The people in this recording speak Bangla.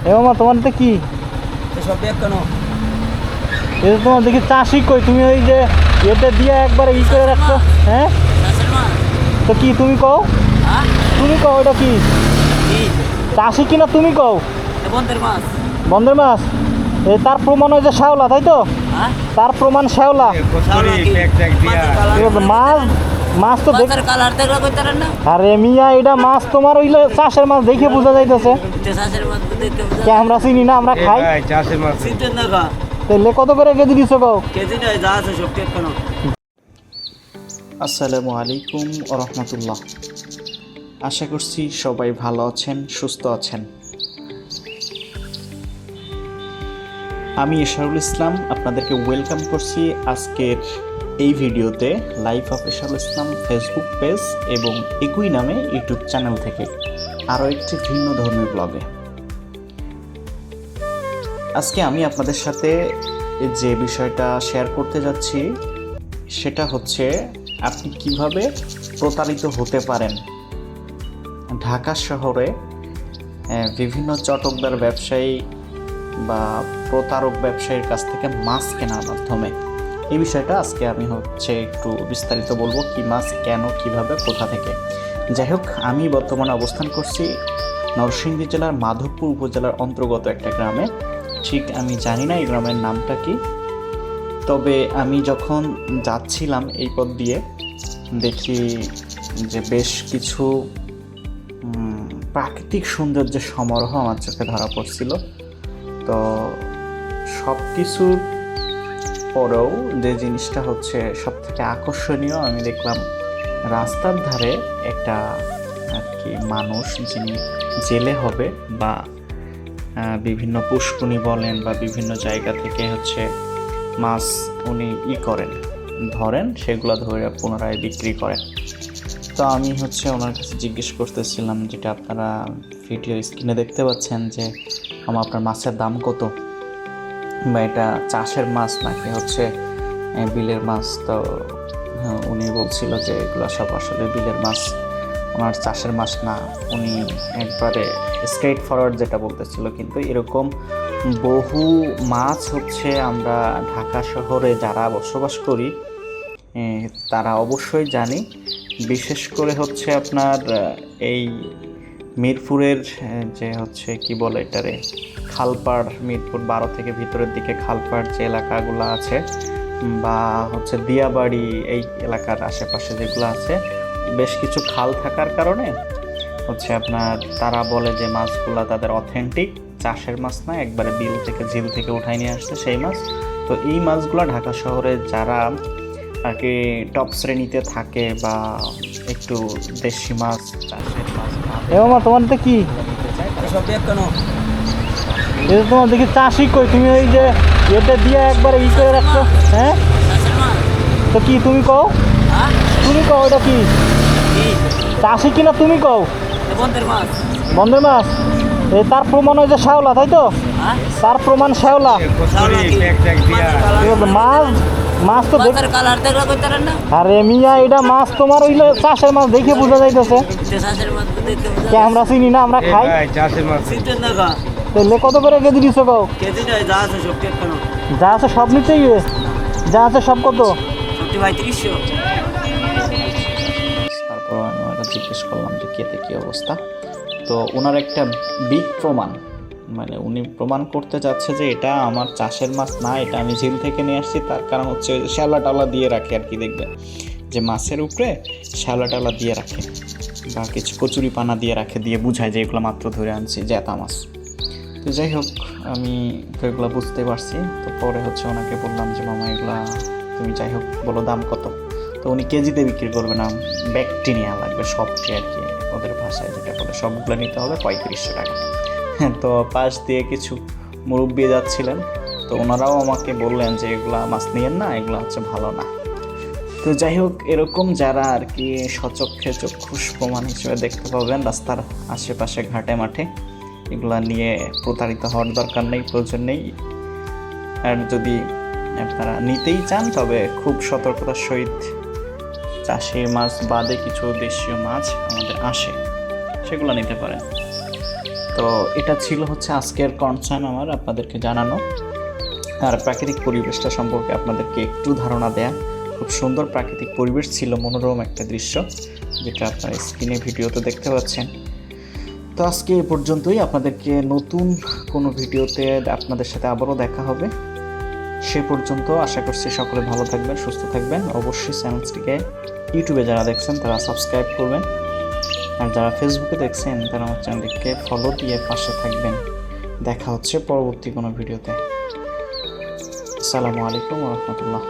এ মামা তোমার তো কি? এসব ব্যাগ কেন? এটা তোমার দেখি চাষি কই তুমি ওই যে এটা দিয়ে একবারে ই করে রাখছো হ্যাঁ? তো কি তুমি কও? হ্যাঁ? তুমি কও এটা কি? কি? চাষি কিনা তুমি কও? বন্ধের মাছ। বন্ধের মাছ? এ তার প্রমাণ ওই যে শ্যাওলা তাই তো? হ্যাঁ? তার প্রমাণ শ্যাওলা। মাছ মাছ তো দেখ মাছের কালার দেখলে কইতারেন না? আরে মিয়া এটা মাছ তোমার ওইলে চাষের মাছ দেখে বোঝা যাইতেছে। চাষের মাছ দেখতে কে আমরা চিনি না আমরা খাই। চাষের মাছ। চিনতেন না কা তাহলে কত করে কেজি দিছো কও? কেজি নয় যা আছে সব ব্যাগ কেন আসসালামু আলাইকুম রহমতুল্লাহ। আশা করছি সবাই ভালো আছেন সুস্থ আছেন। আমি এশারুল ইসলাম আপনাদেরকে ওয়েলকাম করছি আজকের এই ভিডিওতে life of Esharul Islam Facebook page এবং একই নামে ইউটিউব চ্যানেল থেকে আরও একটি ভিন্ন ধর্মীয় ব্লগে আজকে আমি আপনাদের সাথে যে বিষয়টা শেয়ার করতে যাচ্ছি, সেটা হচ্ছে আপনি কীভাবে প্রতারিত হতে পারেন। ঢাকা শহরে বিভিন্ন চটকদার ব্যবসায়ী বা প্রতারক ব্যবসায়ীর কাছ থেকে মাছ কেনার মাধ্যমে। এই বিষয়টা আজকে আমি হচ্ছে একটু বিস্তারিত বলব কি মাছ, কেন, কীভাবে, কোথা থেকে। যাই হোক, আমি বর্তমানে অবস্থান করছি নরসিংদী জেলার মাধবপুর উপজেলার অন্তর্গত একটা গ্রামে। ঠিক আমি জানি না এই গ্রামের নামটা কি। তবে আমি যখন যাচ্ছিলাম এই পথ দিয়ে, দেখি যে বেশ কিছু প্রাকৃতিক সৌন্দর্যের সমারোহ আমার চোখে ধরা পড়ছিল। তো সব কিছুর পরেও যে জিনিসটা হচ্ছে সব থেকে আকর্ষণীয়, আমি দেখলাম রাস্তার ধারে একটা আর কি মানুষ যিনি জেলে হবে বা বিভিন্ন পুষ্কুনি বলেন বা বিভিন্ন জায়গা থেকে হচ্ছে মাছ উনি ই করেন, ধরেন সেগুলো ধরে পুনরায় বিক্রি করেন। তো আমি হচ্ছে ওনার কাছে জিজ্ঞেস করতেছিলাম, যেটা আপনারা ভিডিও স্ক্রিনে দেখতে পাচ্ছেন যে, আমার আপনার মাছের দাম কত? বা এটা চাষের মাছ নাকি হচ্ছে বিলের মাছ তো হ্যাঁ, উনি বলছিল যে এগুলো সব আসলে বিলের মাছ ওনার চাষের মাছ না। উনি একবারে স্ট্রেট ফরওয়ার্ড যেটা বলতেছিল কিন্তু এরকম বহু মাছ হচ্ছে আমরা ঢাকা শহরে যারা বসবাস করি তারা অবশ্যই জানি। বিশেষ করে হচ্ছে আপনার এই মিরপুরের যে হচ্ছে কি বলে এটারে, খালপাড়, মিরপুর বারো থেকে ভিতরের দিকে খালপাড় যে এলাকাগুলো আছে বা হচ্ছে দিয়াবাড়ি এই এলাকার আশেপাশে যেগুলো আছে, বেশ কিছু খাল থাকার কারণে হচ্ছে আপনার তারা বলে যে মাছগুলো তাদের অথেন্টিক চাষের মাছ না, একবারে বিল থেকে, ঝিল থেকে উঠাই নিয়ে আসছে সেই মাছ। তো এই মাছগুলো ঢাকা শহরে যারা আর কি টপ শ্রেণীতে থাকে বা একটু দেশি মাছ চাষের মাছ এ তোমার তো কি? এটা তোমার দেখি চাষি কই? তুমি ওই যে এটা দিয়ে একবারে ই করে রাখছো হ্যাঁ? তো কি তুমি কও? হ্যাঁ তুমি কও এটা কি? কি চাষি কিনা তুমি কও? বন্ধের মাছ। এই তার প্রমাণ ওই যে শ্যাওলা তাই তো? হ্যাঁ? তার প্রমাণ শ্যাওলা। মাছ মাছ তো মাছের কালার দেখলে কইতারেন না? আরে মিয়া এটা মাছ তোমার ওইলে চাষের মাছ দেখে বোঝা যাইতেছে। চাষের মাছ দেখতে কে আমরা চিনি না আমরা খাই। ভাই চাষের মাছ। চিনতেন না কা তাহলে কত করে কেজি দিছো কও? কেজি নয় যা আছে সব কেন যা আছে সব নিতেই যা আছে সব কত? তারপর আমি ওনাকে জিজ্ঞেস করলাম যে কেতে কী অবস্থা। তো ওনার একটা বিগ প্রমাণ। মানে উনি প্রমাণ করতে চাচ্ছে যে এটা আমার চাষের মাছ না, এটা আমি ঝিল থেকে নিয়ে আসছি, তার কারণ হচ্ছে শ্যাওলা টালা দিয়ে রাখে আর কি দেখবে। যে মাছের উপরে শ্যালা টালা দিয়ে রাখে বা কিছু কচুরি পানা দিয়ে রাখে, দিয়ে বুঝায় যে এগুলো মাত্র ধরে আনছি জ্যাতা মাছ। তো যাই হোক, আমি তো এগুলো বুঝতে পারছি। তো পরে হচ্ছে ওনাকে বললাম যে, মামা, এগুলা তুমি যাই হোক বলো দাম কত? তো উনি কেজিতে বিক্রি করবে না ব্যাগটি নেওয়া লাগবে সবটি আর কি, ওদের ভাষায় যেটা বলে, সবগুলো নিতে হবে পঁয়ত্রিশশো টাকা। তো পাশ দিয়ে কিছু মুরব্বী যাচ্ছিলেন, তো ওনারাও আমাকে বললেন যে এগুলা মাছ নিয়েন না, এগুলো হচ্ছে ভালো না। তো যাই হোক, এরকম যারা আর কি সচক্ষে চক্ষুষ প্রমাণ হিসেবে দেখতে পাবেন, রাস্তার আশেপাশে, ঘাটে, মাঠে, এগুলা নিয়ে প্রতারিত হওয়ার দরকার নেই, প্রয়োজন নেই। আর যদি আপনারা নিতেই চান, তবে খুব সতর্কতার সহিত চাষের মাছ, বাদে কিছু দেশীয় মাছ আমাদের আসে, সেগুলো নিতে পারেন। তো এটা ছিল হচ্ছে আজকের কনসার্ন আমার, আপনাদেরকে জানানো। আর প্রাকৃতিক পরিবেশটা সম্পর্কে আপনাদেরকে একটু ধারণা দেয়া। খুব সুন্দর প্রাকৃতিক পরিবেশ ছিল, মনোরম একটা দৃশ্য, যেটা আপনারা স্ক্রিনে ভিডিওতে দেখতে পাচ্ছেন। তো আজকে এ পর্যন্তই, আপনাদেরকে নতুন কোনো ভিডিওতে আপনাদের সাথে আবারও দেখা হবে। সে পর্যন্ত আশা করছি সকলে ভালো থাকবেন, সুস্থ থাকবেন। অবশ্যই চ্যানেলটিকে ইউটিউবে যারা দেখছেন, তারা সাবস্ক্রাইব করবেন। আর যারা ফেসবুকে দেখছেন, তারা আমার চ্যানেলটিকে ফলো দিয়ে পাশে থাকবেন। দেখা হচ্ছে পরবর্তী কোনো ভিডিওতে আসসালামু আলাইকুম রহমতুল্লাহ।